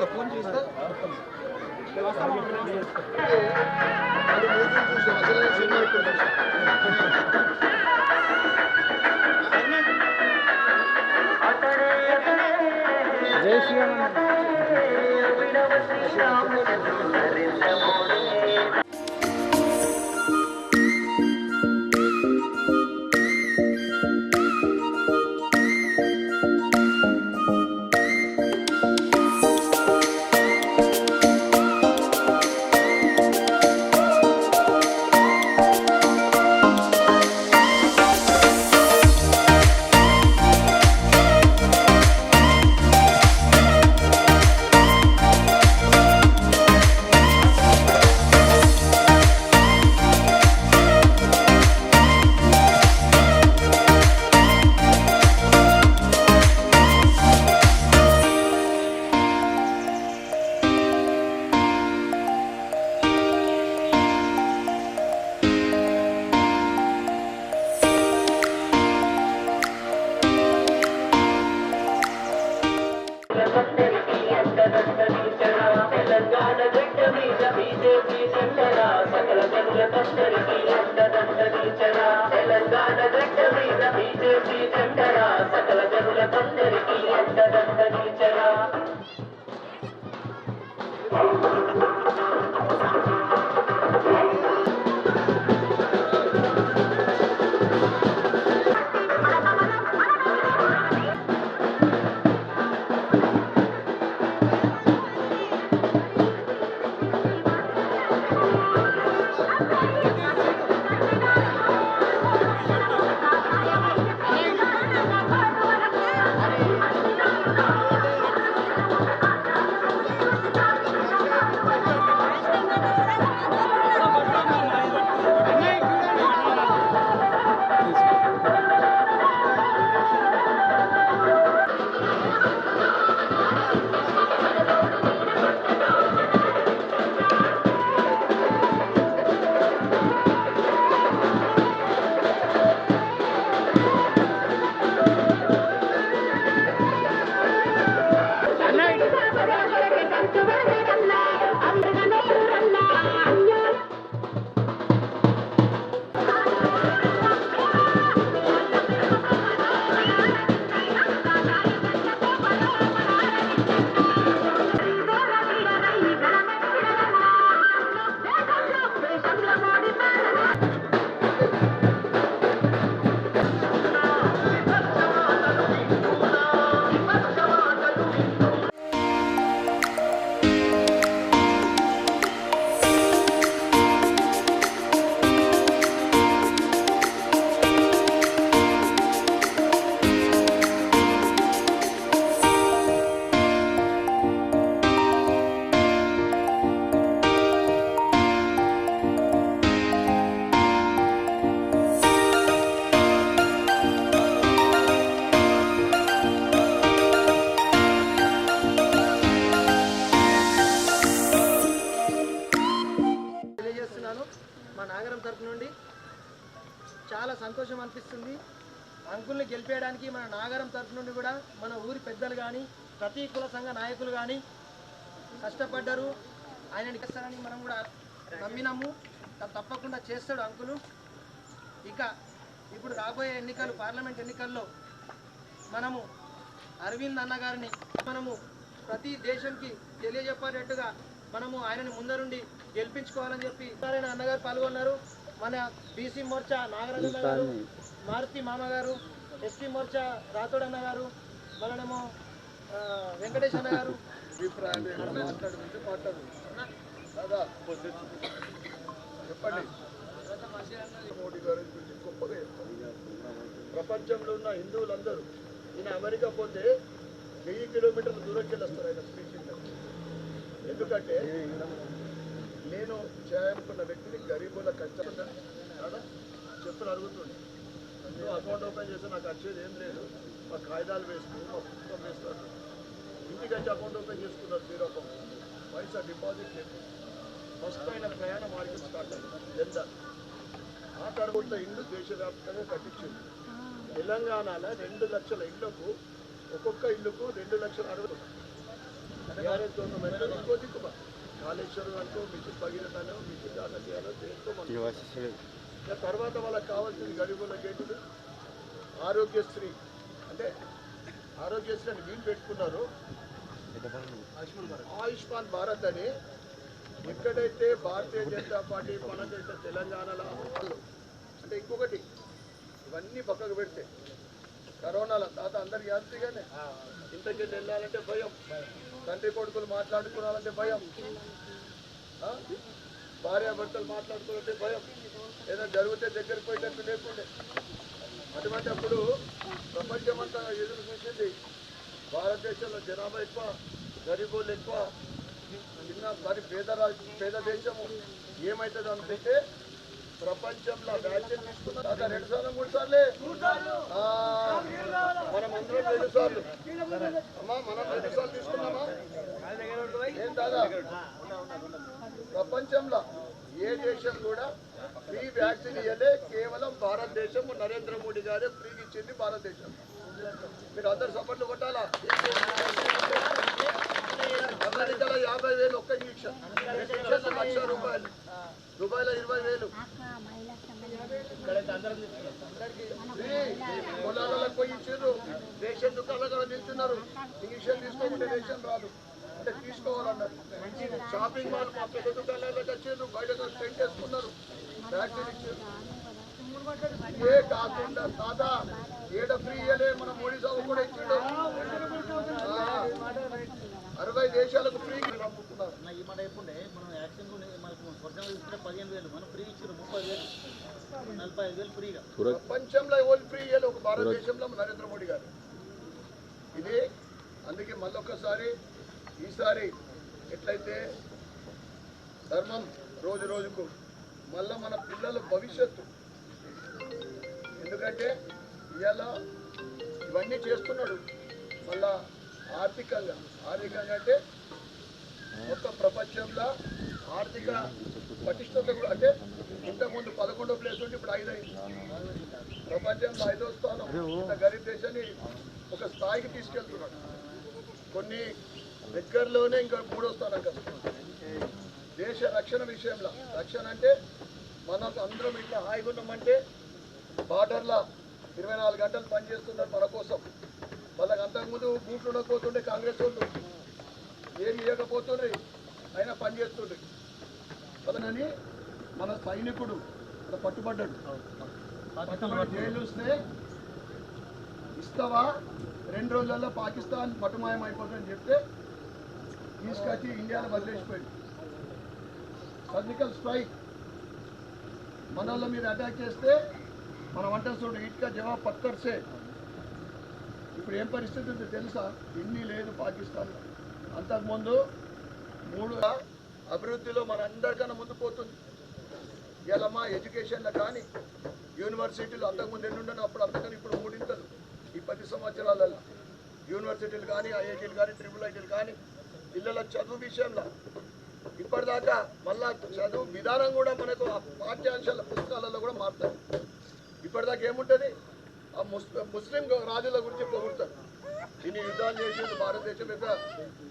చెప్తా ఫోన్ చేస్తా జై శ్రీరామ్ చాలా సంతోషం అనిపిస్తుంది. అంకుల్ని గెలిపేయడానికి మన నాగరం తరఫు నుండి కూడా మన ఊరి పెద్దలు కానీ ప్రతి కుల సంఘ నాయకులు కానీ కష్టపడ్డారు. ఆయన చేస్తారని మనం కూడా నమ్మినాము. తప్పకుండా చేస్తాడు అంకులు. ఇక ఇప్పుడు రాబోయే ఎన్నికలు పార్లమెంట్ ఎన్నికల్లో మనము అరవింద్ అన్న గారిని మనము ప్రతి దేశంకి తెలియజెప్పేటట్టుగా మనము ఆయనని ముందరుండి గెలిపించుకోవాలని చెప్పి అన్నగారు పాల్గొన్నారు. మన బీసీ మోర్చా నాగరాజన్న గారు మారుతి మామ గారు ఎస్పీ మోర్చా రాథోడ్ అన్న గారు మననేమో వెంకటేష్ అన్న గారు మాట్లాడుకుంటే మాట్లాడు కదా చెప్పండి మోడీ గారి గురించి గొప్పగా చెప్తారు ప్రపంచంలో ఉన్న హిందువులందరూ ఈయన అమెరికా పోతే వెయ్యి కిలోమీటర్ల దూరంకి వెళ్ళొస్తారు ఆయన స్పీచ్. ఎందుకంటే నేను చేయాలనుకున్న వ్యక్తిని గరీబుల కష్టపడ్డా కదా చెప్పులు నువ్వు అకౌంట్ ఓపెన్ చేస్తే నాకు వచ్చేది ఏం లేదు. మా కాగితాలు వేసుకుని మా పుస్తకం వేస్తాను ఇంటికి వచ్చి అకౌంట్ ఓపెన్ చేసుకున్నారు జీరో అకౌంట్ పైసా డిపాజిట్ లేదు. ఫస్ట్ ఆయన ప్రయాణ మార్కెట్ స్టార్ట్ అయింది. ఎంత? ఆ తర్వాత ఇల్లు దేశవ్యాప్తంగా కట్టించింది. తెలంగాణలో రెండు లక్షల ఇళ్ళకు ఒక్కొక్క ఇల్లుకు రెండు లక్షల అరవై టీఆర్ఎస్ గవర్నమెంట్ ఇంకో దిక్కుమా కాళేశ్వరం అనుకో మిషన్ భగీరథనో మిషన్ దానో దేంతో మనం ఇక తర్వాత వాళ్ళకి కావాల్సింది గరీబులకు ఏంటిది ఆరోగ్యశ్రీ. అంటే ఆరోగ్యశ్రీ అని వీళ్ళు పెట్టుకున్నారు. ఆయుష్మాన్ భారత్. అని ఎక్కడైతే భారతీయ జనతా పార్టీ మనకైతే తెలంగాణలో. అంటే ఇంకొకటి ఇవన్నీ పక్కకు పెడితే కరోనాలో తాత అందరికి యాత్రిగానే ఇంతకెళ్ళి వెళ్ళాలంటే భయం. తండ్రి కొడుకులు మాట్లాడుకోవాలంటే భయం. భార్యాభర్తలు మాట్లాడుకోవాలంటే భయం. ఏదో జరిగితే దగ్గరికి పోయేటట్టు లేకుండే. అటువంటి అప్పుడు ప్రపంచమంతా ఎదురు చూసింది. భారతదేశంలో జనాభా ఎక్కువ గరీబులు ఎక్కువ. చిన్న మరి పేద పేద దేశము. ఏమవుతుంది అనుకుంటే ప్రపంచంలో వ్యాక్సిన్ తీసుకున్నారు అక్కడ రెండు సార్లు మూడు సార్లే? మనం అందరం రెండు సార్లు. అమ్మా మనం రెండు సార్లు తీసుకున్నామా? ఏం దాదా? ప్రపంచంలో ఏ దేశం కూడా ఫ్రీ వ్యాక్సిన్ ఇవ్వలే కేవలం భారతదేశం. నరేంద్ర మోడీ గారే ఫ్రీగా ఇచ్చింది భారతదేశం. మీరు అందరు సపోర్ట్లు కొట్టాలా? అమెరికాలో యాభై వేలు ఒక్క ఇంజక్షన్ ఇంజక్షన్ లక్ష రూపాయలు. దుబాయ్లో ఇరవై వేలు. పొలాలకు పోయి ఇచ్చారు రేషన్ దుకాణాలు నిల్చున్నారు. ఇంజక్షన్ తీసుకోకుంటే రేషన్ రాదు. అంటే తీసుకోవాలన్నారు. షాపింగ్ మాల్ మా పెద్ద దుకాణాలకు వచ్చారు బయట టెంట్ వేసుకున్నారు వ్యాక్సిన్ ఇచ్చారు ఏ కాకుండా సాదా ఏడ ఫ్రీ ఇయ్యలే? మన మోడీ సాగు కూడా ఇచ్చిండు. అరవై దేశాలకు ఫ్రీ అమ్ముకున్నారు నా ఈ మాట చెప్పుండే మనం యాక్షన్ మనకు స్వర్గం తీసుకుంటే పదిహేను వేలు మనం ఫ్రీ ఇచ్చారు ముప్పై వేలు. నలభై ఐదు వేలు ఫ్రీగా. ప్రపంచంలో ఎవరు ఫ్రీ ఇయ్యాలి ఒక భారతదేశంలో నరేంద్ర మోడీ గారు. ఇది అందుకే మళ్ళొక్కసారి ఈసారి ఎట్లయితే ధర్మం రోజు రోజుకు మళ్ళా మన పిల్లల భవిష్యత్తు. ఎందుకంటే ఇవాళ ఇవన్నీ చేస్తున్నాడు. మళ్ళా ఆర్థికంగా ఆర్థికంగా అంటే మొత్తం ప్రపంచంలో ఆర్థిక పటిష్టత కూడా అంటే ఇంతకుముందు పదకొండో ప్లేస్ ఉంటే ఇప్పుడు ఐదు అయింది ప్రపంచంలో ఐదో స్థానం. ఇంత గరీబ్ దేశాన్ని ఒక స్థాయికి తీసుకెళ్తున్నాడు. కొన్ని దగ్గరలోనే ఇంకా మూడో స్థానం కలుస్తున్నాడు దేశ రక్షణ విషయంలో. రక్షణ అంటే మనకు అందరం ఇట్లా హాయిగా ఉన్నామంటే బార్డర్లో ఇరవై నాలుగు గంటలు పనిచేస్తున్నారు మన కోసం. వాళ్ళకి అంతకుముందు బూట్లు ఉండకపోతుండే కాంగ్రెస్ వాళ్ళు. ఏం ఇవ్వకపోతుండ్రి అయినా పనిచేస్తుండ్రి వాళ్ళని మన సైనికుడు ఇక్కడ పట్టుబడ్డాడు. పట్టుబడి జైలు వస్తే ఇస్తావా? రెండు రోజులలో పాకిస్తాన్ పట్టుమాయం అయిపోతుందని చెప్తే తీసుకొచ్చి ఇండియాలో వదిలేసిపోయింది. Surgical strike. మన వాళ్ళ మీద అటాక్ చేస్తే మనం అంటే చూడు ఇటుక జవాబ్ పక్కర్సే ఇప్పుడు ఏం పరిస్థితి ఉందో తెలుసా? ఇన్ని లేదు పాకిస్తాన్లో. అంతకుముందు మూడు అభివృద్ధిలో మనందరికన్నా ముందు పోతుంది. ఇలా మా ఎడ్యుకేషన్లో కానీ యూనివర్సిటీలు అంతకుముందు ఎన్ని ఉండను అప్పుడు అంతకన్నా ఇప్పుడు మూడింతలు ఈ పది సంవత్సరాలలో యూనివర్సిటీలు కానీ ఐఐటీలు కానీ ట్రిపుల్ ఐటీలు కానీ పిల్లల చదువు విషయంలో ఇప్పటిదాకా మళ్ళా చదువు విధానం కూడా మనకు పాఠ్యాంశాల పుస్తకాలలో కూడా మారుతాయి. ఇప్పటిదాకా ఏముంటుంది? ముస్లిం ముస్లిం రాజుల గురించి పొగుడతారు. ఇన్ని యుద్ధాలు చేసారు భారతదేశం మీద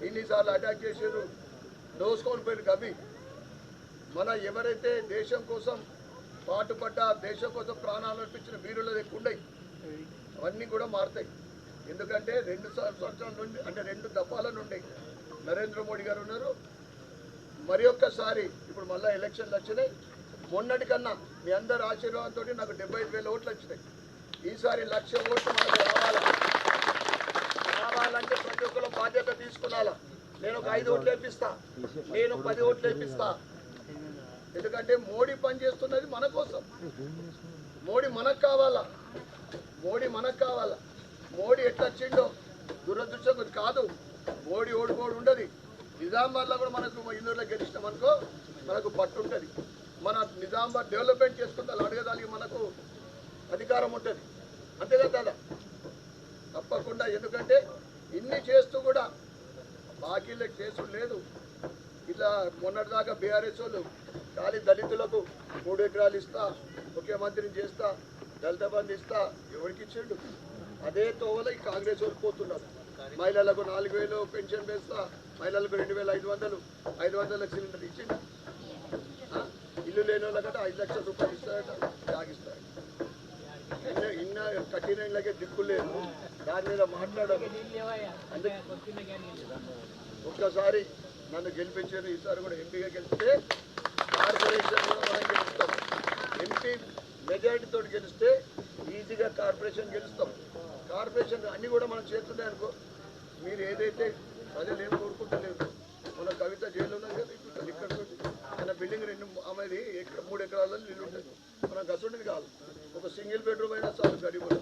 ఇన్నిసార్లు అటాక్ చేశారు దోసుకొని పోయిన కవి మన ఎవరైతే దేశం కోసం పాటుపడ్డ దేశం కోసం ప్రాణాలు అర్పించిన వీరుల ఎక్కువండయి అవన్నీ కూడా మారుతాయి. ఎందుకంటే రెండు సం- సంవత్సరాల నుండి అంటే రెండు దఫాల నుండి నరేంద్ర మోడీ గారు ఉన్నారు. మరి ఒక్కసారి ఇప్పుడు మళ్ళీ ఎలక్షన్లు వచ్చినాయి. మొన్నటికన్నా మీ అందరి ఆశీర్వాదంతో నాకు డెబ్బై ఐదు వేల ఓట్లు వచ్చినాయి. ఈసారి లక్ష ఓట్లు మనకు రావాలా. రావాలంటే ప్రతి ఒక్కరు బాధ్యత తీసుకున్నాలా? నేను ఒక ఐదు ఓట్లు వేపిస్తా. నేను పది ఓట్లు వేపిస్తా. ఎందుకంటే మోడీ పని చేస్తున్నది మన కోసం. మోడీ మనకు కావాలా? మోడీ మనకు కావాలా? మోడీ ఎట్లా వచ్చిండో దురదృష్టం కొద్ది కాదు. మోడీ ఓడిపోడు ఉండదు. నిజామాబాద్లో కూడా మనకు ఇందూరులో గెలిచినాం అనుకో మనకు పట్టు ఉంటుంది. మన నిజామాబాద్ డెవలప్మెంట్ చేసుకుంటే అడగదానికి మనకు అధికారం ఉంటుంది. అంతేగా దాదా తప్పకుండా ఎందుకంటే ఇన్ని చేస్తూ కూడా బాకీల కేసు లేదు. ఇలా మొన్నటిదాకా బీఆర్ఎస్ వాళ్ళు ఖాళీ దళితులకు మూడు ఎకరాలు ఇస్తా ముఖ్యమంత్రిని చేస్తా దళిత బంధు ఇస్తా ఎవరికి ఇచ్చిండు? అదే తోవల ఈ కాంగ్రెస్ వాళ్ళు పోతున్నారు. మహిళలకు నాలుగు వేలు పెన్షన్ వేస్తా మహిళలకు రెండు వేల ఐదు వందలు ఐదు వందల సిలిండర్ ఇచ్చిండు? ఇల్లు లేని వాళ్ళకంటే ఐదు లక్షల రూపాయలు ఇస్తారట తాగిస్తారు ఇన్న ఇన్న కఠిన దిక్కు లేదు. దాని మీద మాట్లాడాలి అందుకే ఒక్కసారి నన్ను గెలిపించారు ఈసారి కూడా ఎంపీగా గెలిస్తే కార్పొరేషన్ కూడా మనం గెలుస్తాం. ఎంపీ మెజారిటీతో గెలిస్తే ఈజీగా కార్పొరేషన్ గెలుస్తాం. కార్పొరేషన్ అన్నీ కూడా మనం చేస్తున్నాయి అనుకో మీరు ఏదైతే ప్రజలు ఏం కోరుకుంటలేదు మన కవిత జైలు ఉన్నది కదా ఇక్కడ ఇక్కడ మన బిల్డింగ్ రెండు ఆమెది ఎక్కడ మూడు ఎకరాలలో ఇల్లు ఉంటుంది మనం గసుండేది కాదు. ఒక సింగిల్ బెడ్రూమ్ అయినా చాలు గడిపడం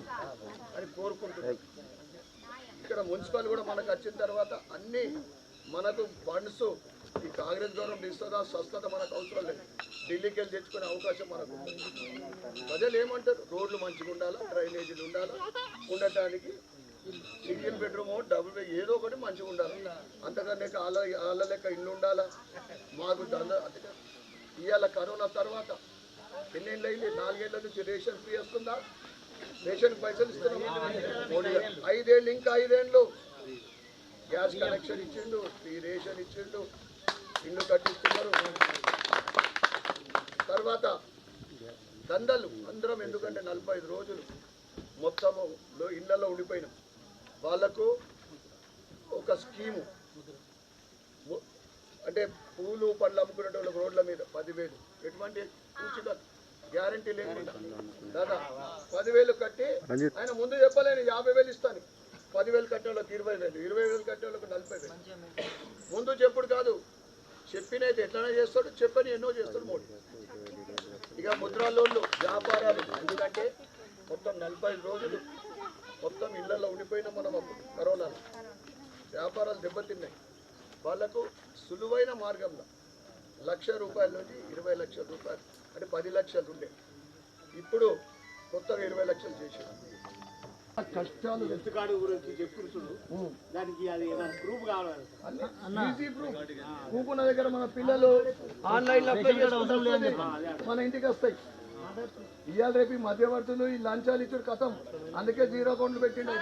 అని కోరుకుంటున్నాం. ఇక్కడ మున్సిపల్ కూడా మనకు వచ్చిన తర్వాత అన్ని మనకు ఫండ్స్ ఈ కాంగ్రెస్ గవర్నమెంట్ ఇస్తుందా స్వస్థత మనకు అవసరం లేదు. ఢిల్లీకి వెళ్ళి తెచ్చుకునే అవకాశం మనకు ప్రజలు ఏమంటారు? రోడ్లు మంచిగా ఉండాలా? డ్రైనేజీలు ఉండాలా? ఉండటానికి సింగిల్ బెడ్రూమ్ డబుల్ బెడ్ ఏదో ఒకటి మంచిగా ఉండాలి? అంతకన్నా వాళ్ళ వాళ్ళ లెక్క ఇల్లు ఉండాలా? మాకు ఇవాళ కరోనా తర్వాత ఎన్నేళ్ళు అయింది నాలుగేళ్ళ నుంచి రేషన్ ఫ్రీ వస్తుందా? రేషన్ పైసలు ఇస్తున్నాం. ఐదేళ్ళు ఇంకా ఐదేళ్ళు. గ్యాస్ కనెక్షన్ ఇచ్చిండు ఫ్రీ రేషన్ ఇచ్చిండు. ఇల్లు కట్టిస్తున్నారు. తర్వాత దండలు. అందరం ఎందుకంటే నలభై ఐదు రోజులు మొత్తము ఇళ్ళలో ఉండిపోయినాం. వాళ్ళకు ఒక స్కీము. అంటే పూలు పండ్లు అమ్ముకునే వాళ్ళకి రోడ్ల మీద పదివేలు. ఎటువంటి ఉచిత గ్యారంటీ లేకుండా. దాదా పదివేలు కట్టి ఆయన ముందు చెప్పలేను యాభై వేలు ఇస్తాను. పదివేలు కట్టే వాళ్ళకి ఇరవై వేలు ఇరవై వేలు కట్టే వాళ్ళకి నలభై వేలు. ముందు చెప్పుడు కాదు చెప్పినైతే ఎట్లనే చేస్తాడు చెప్పని ఎన్నో చేస్తాడు మోడీ. ఇక ముద్రా లోన్లు వ్యాపారాలు ఎందుకంటే మొత్తం నలభై రోజులు మొత్తం ఇళ్ళలో ఉండిపోయినాం మనం అప్పుడు కరోనాలో. వ్యాపారాలు దెబ్బతిన్నాయి. వాళ్ళకు సులువైన మార్గంలో లక్ష రూపాయల నుంచి ఇరవై లక్షల రూపాయలు. అంటే పది లక్షలు ఉండే. ఇప్పుడు కొత్తగా ఇరవై లక్షలు చేసారు కష్టాలు కార్డు గురించి చెప్పుకుంటుడు దానికి అది ఏదైనా ప్రూఫ్ కావాలి. ఈజీ ప్రూఫ్ ప్రూఫ్ ఉన్న దగ్గర మన పిల్లలు ఆన్లైన్లో అప్లై చేసుకుంటే మన ఇంటికి వస్తాయి. ఇవాళ రేపు ఈ మధ్యవర్తులు ఈ లంచాలు ఇచ్చుడు కథం. అందుకే జీరో అకౌంట్లు పెట్టిండు.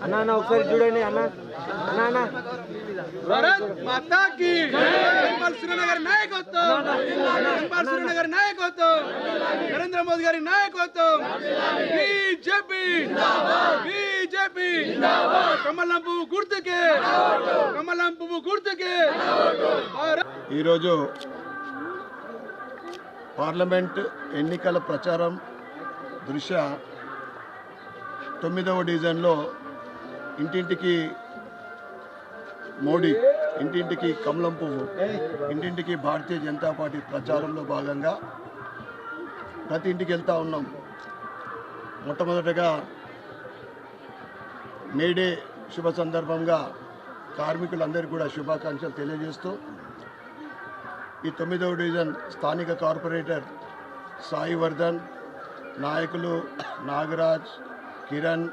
అన్న అన్న ఒకసారి చూడండి అన్న. అన్న భారత్ సురేంద్ర నాయకత్వం! సురేంద్ర గారి నాయకత్వం! నరేంద్ర మోదీ గారి నాయకత్వం! బీజేపీ! బీజేపీ! కమలం పువ్వు గుర్తుకే! కమలం పువ్వు గుర్తుకే! ఈరోజు పార్లమెంట్ ఎన్నికల ప్రచారం దృష్ట్యా తొమ్మిదవ డివిజన్లో ఇంటింటికి మోడీ ఇంటింటికి కమలం పువ్వు ఇంటింటికి భారతీయ జనతా పార్టీ ప్రచారంలో భాగంగా ప్రతి ఇంటికి వెళ్తూ ఉన్నాం. మొట్టమొదటగా మేడే శుభ సందర్భంగా కార్మికులందరికీ కూడా శుభాకాంక్షలు తెలియజేస్తూ ఈ తొమ్మిదవ డివిజన్ స్థానిక కార్పొరేటర్ సాయి వర్ధన్ నాయకులు నాగరాజ్ కిరణ్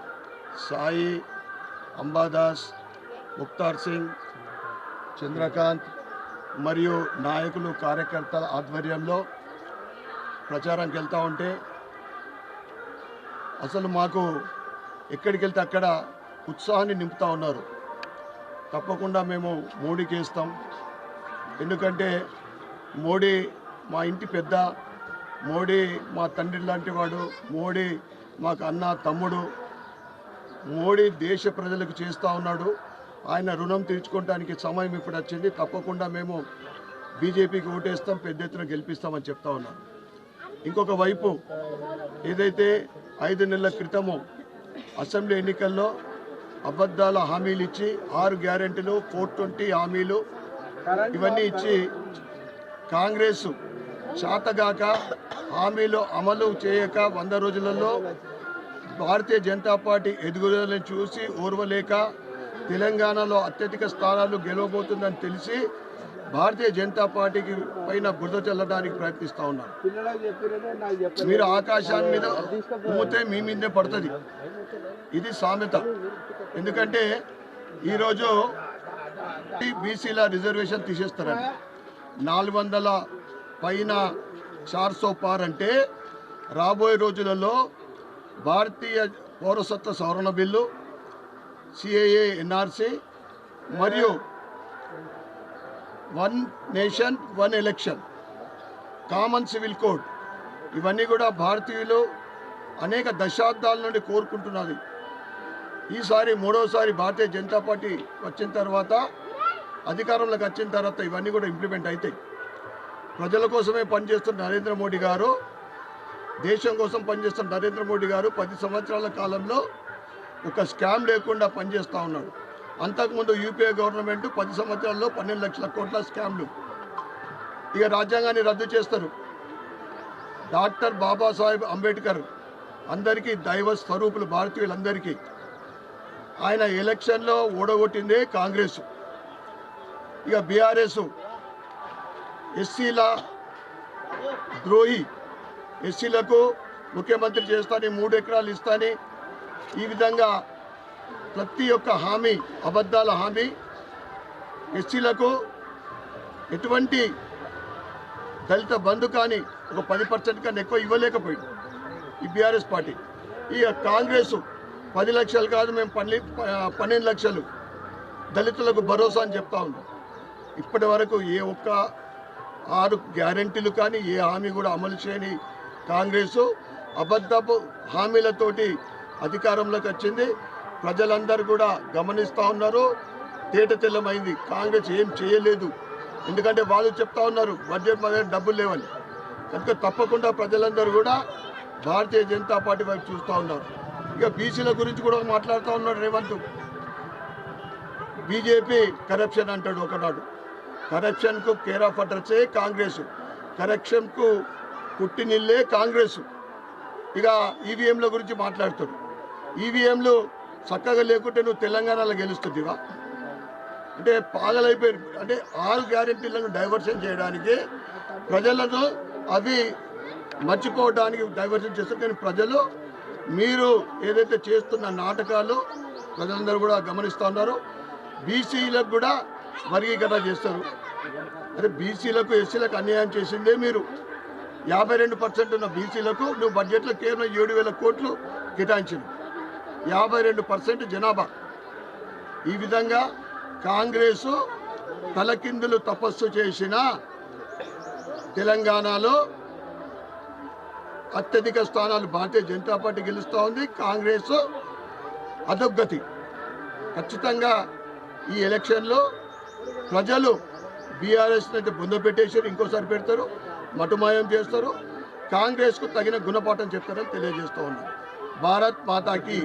సాయి అంబాదాస్ ముక్తార్ సింగ్ చంద్రకాంత్ మరియు నాయకులు కార్యకర్తల ఆధ్వర్యంలో ప్రచారంకి వెళ్తూ ఉంటే అసలు మాకు ఎక్కడికి వెళ్తే అక్కడ ఉత్సాహాన్ని నింపుతూ ఉన్నారు. తప్పకుండా మేము మోడీకి వేస్తాం ఎందుకంటే మోడీ మా ఇంటి పెద్ద మోడీ మా తండ్రి లాంటి వాడు మోడీ మాకు అన్న తమ్ముడు మోడీ దేశ ప్రజలకు చేస్తూ ఉన్నాడు. ఆయన రుణం తీర్చుకోవడానికి సమయం ఇప్పుడు వచ్చింది. తప్పకుండా మేము బీజేపీకి ఓటేస్తాం పెద్ద ఎత్తున గెలిపిస్తామని చెప్తా ఉన్నాం. ఇంకొక వైపు ఏదైతే ఐదు నెలల క్రితము అసెంబ్లీ ఎన్నికల్లో అబద్ధాల హామీలు ఇచ్చి ఆరు గ్యారెంటీలు ఫోర్ ట్వంటీ హామీలు ఇవన్నీ ఇచ్చి కాంగ్రెస్ చాతగాక హామీలు అమలు చేయక వంద రోజులలో భారతీయ జనతా పార్టీ ఎదుగుదలను చూసి ఓర్వలేక తెలంగాణలో అత్యధిక స్థానాలు గెలవబోతుందని తెలిసి భారతీయ జనతా పార్టీకి పైన బురద చల్లడానికి ప్రయత్నిస్తూ ఉన్నారు. మీరు ఆకాశాన్ని మీద పోతే మీ మీదే పడుతుంది. ఇది సామెత. ఎందుకంటే ఈరోజు బీసీల రిజర్వేషన్ తీసేస్తారండి నాలుగు వందల పైన చార్సో పార్ అంటే రాబోయే రోజులలో భారతీయ పౌరసత్వ సవరణ బిల్లు సిఏఏ ఎన్ఆర్సి మరియు one nation one election common civil code ఇవన్నీ కూడా భారతీయులు అనేక దశాబ్దాల నుండి కోరుకుంటున్నది. ఈసారి మూడోసారి భారతీయ జనతా పార్టీ వచ్చిన తర్వాత అధికారంలోకి వచ్చిన తర్వాత ఇవన్నీ కూడా ఇంప్లిమెంట్ అవుతాయి ప్రజల కోసమే పనిచేస్తున్న నరేంద్ర మోడీ గారు దేశం కోసం పనిచేస్తున్న నరేంద్ర మోడీ గారు పది సంవత్సరాల కాలంలో ఒక స్కామ్ లేకుండా పనిచేస్తూ ఉన్నాడు. అంతకుముందు యూపీఏ గవర్నమెంట్ పది సంవత్సరాల్లో పన్నెండు లక్షల కోట్ల స్కామ్లు ఇక రాజ్యాంగాన్ని రద్దు చేస్తారు. డాక్టర్ బాబాసాహెబ్ అంబేద్కర్ అందరికీ దైవ స్వరూపులు భారతీయులందరికీ. ఆయన ఎలక్షన్లో ఓడగొట్టిందే కాంగ్రెస్. ఇక బీఆర్ఎస్ ఎస్సీల ద్రోహి ఎస్సీలకు ముఖ్యమంత్రి చేస్తాని మూడు ఎకరాలు ఇస్తాని. ఈ విధంగా ప్రతి ఒక్క హామీ అబద్ధాల హామీ ఎస్సీలకు ఎటువంటి దళిత బంధు కానీ ఒక పది పర్సెంట్ కన్నా ఎక్కువ ఇవ్వలేకపోయింది ఈ బీఆర్ఎస్ పార్టీ. ఇక కాంగ్రెస్ పది లక్షలు కాదు మేము పన్నెండు లక్షలు దళితులకు భరోసా అని చెప్తా ఉన్నాం. ఇప్పటి వరకు ఏ ఒక్క ఆరు గ్యారంటీలు కానీ ఏ హామీ కూడా అమలు చేయని కాంగ్రెసు అబద్ధపు హామీలతోటి అధికారంలోకి వచ్చింది. ప్రజలందరూ కూడా గమనిస్తూ ఉన్నారు. తేట తెల్లమైంది. కాంగ్రెస్ ఏం చేయలేదు. ఎందుకంటే వాళ్ళు చెప్తా ఉన్నారు బడ్జెట్ మధ్య డబ్బులు లేవని. కనుక తప్పకుండా ప్రజలందరూ కూడా భారతీయ జనతా పార్టీ వైపు చూస్తూ ఉన్నారు. ఇక బీసీల గురించి కూడా మాట్లాడుతూ ఉన్నాడు రేవంత్. బీజేపీ కరప్షన్ అంటాడు ఒకనాడు. కరప్షన్కు కేర్ ఆఫ్ అడ్రస్సే కాంగ్రెస్. కరప్షన్కు పుట్టినిల్లే కాంగ్రెస్. ఇక ఈవీఎంల గురించి మాట్లాడుతాడు ఈవీఎంలు చక్కగా లేకుంటే నువ్వు తెలంగాణలో గెలుస్తుందివా అంటే పాగలైపోయారు. అంటే ఆరు గ్యారెంటీలను డైవర్షన్ చేయడానికి ప్రజలను అవి మర్చిపోవడానికి డైవర్షన్ చేస్తారు. కానీ ప్రజలు మీరు ఏదైతే చేస్తున్న నాటకాలు ప్రజలందరూ కూడా గమనిస్తూ ఉన్నారు. బీసీలకు కూడా వర్గీకరణ చేస్తారు. అదే బీసీలకు ఎస్సీలకు అన్యాయం చేసిందే మీరు. యాభై రెండు పర్సెంట్ ఉన్న బీసీలకు నువ్వు బడ్జెట్లో కేవలం ఏడు వేల కోట్లు కేటాయించింది యాభై రెండు పర్సెంట్ జనాభా. ఈ విధంగా కాంగ్రెసు తలకిందులు తపస్సు చేసిన తెలంగాణలో అత్యధిక స్థానాలు భారతీయ జనతా పార్టీ గెలుస్తూ ఉంది. కాంగ్రెస్ అధోగతి. ఖచ్చితంగా ఈ ఎలక్షన్లో ప్రజలు బీఆర్ఎస్ అయితే బుంద పెట్టేశారు ఇంకోసారి పెడతారు మటుమాయం చేస్తారు. కాంగ్రెస్కు తగిన గుణపాఠం చెప్తారని తెలియజేస్తూ ఉన్నారు భారత్ మాతాకి